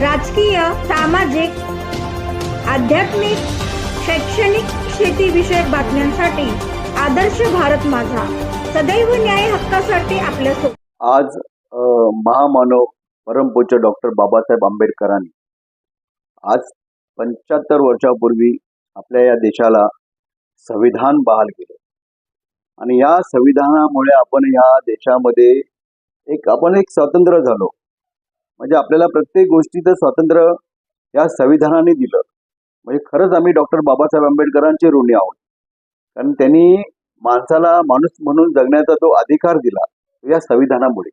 राजकीय सामाजिक आध्यात्मिक शैक्षणिक शेतीविषयक बातम्यांसाठी आदर्श भारत माझा. सदैव न्याय हक्कासाठी आपल्या आज महामानव परमपूज्य डॉक्टर बाबासाहेब आंबेडकरांनी आज पंच्याहत्तर वर्षापूर्वी आपल्या या देशाला संविधान बहाल केलं. आणि या संविधानामुळे आपण या देशामध्ये एक आपण एक स्वतंत्र झालो. म्हणजे आपल्याला प्रत्येक गोष्टीचं स्वातंत्र्य या संविधानाने दिलं. म्हणजे खरंच आम्ही डॉक्टर बाबासाहेब आंबेडकरांचे ऋणी आहोत. कारण त्यांनी माणसाला माणूस म्हणून जगण्याचा जो अधिकार दिला या संविधानामुळे.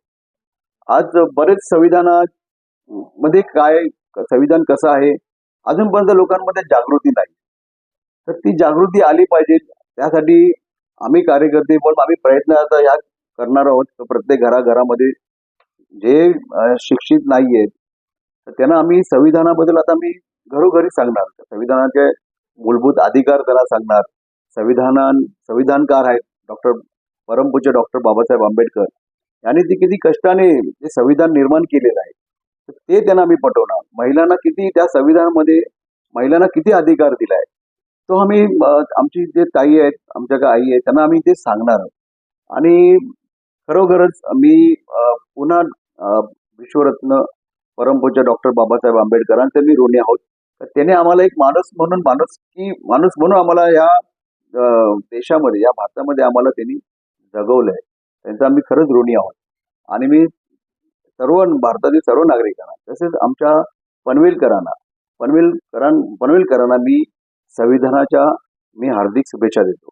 आज बरेच संविधाना मध्ये काय संविधान कसं आहे अजूनपर्यंत लोकांमध्ये जागृती नाही. तर ती जागृती आली पाहिजे त्यासाठी आम्ही कार्यकर्ते पण आम्ही प्रयत्न आता या करणार आहोत. प्रत्येक घराघरामध्ये जे शिक्षित नाही आहेत तर त्यांना आम्ही संविधानाबद्दल आता आम्ही घरोघरी सांगणार. संविधानाचे मूलभूत अधिकार त्यांना सांगणार. संविधानान संविधानकार आहेत डॉक्टर परमपूज्य डॉक्टर बाबासाहेब आंबेडकर. यांनी ती किती कष्टाने ते संविधान निर्माण केलेलं आहे तर ते त्यांना आम्ही पटवणार. महिलांना किती त्या संविधानामध्ये महिलांना किती अधिकार दिला आहे तो आम्ही आमची जे ताई आहेत आमच्या ज्या आई आहेत त्यांना आम्ही ते सांगणार आहोत. आणि खरोखरच मी पुन्हा विश्वरत्न परमपूज्य डॉक्टर बाबासाहेब आंबेडकरांचे मी ऋणी आहोत. तर त्याने आम्हाला एक माणूस म्हणून माणूस की माणूस म्हणून आम्हाला या देशामध्ये या भारतामध्ये आम्हाला त्यांनी जगवलंय. त्यांचा आम्ही खरंच ऋणी आहोत. आणि मी सर्व भारतातील सर्व नागरिकांना तसेच आमच्या पनवेलकरांना पनवेलकरां पनवेलकरांना मी संविधानाच्या मी हार्दिक शुभेच्छा देतो.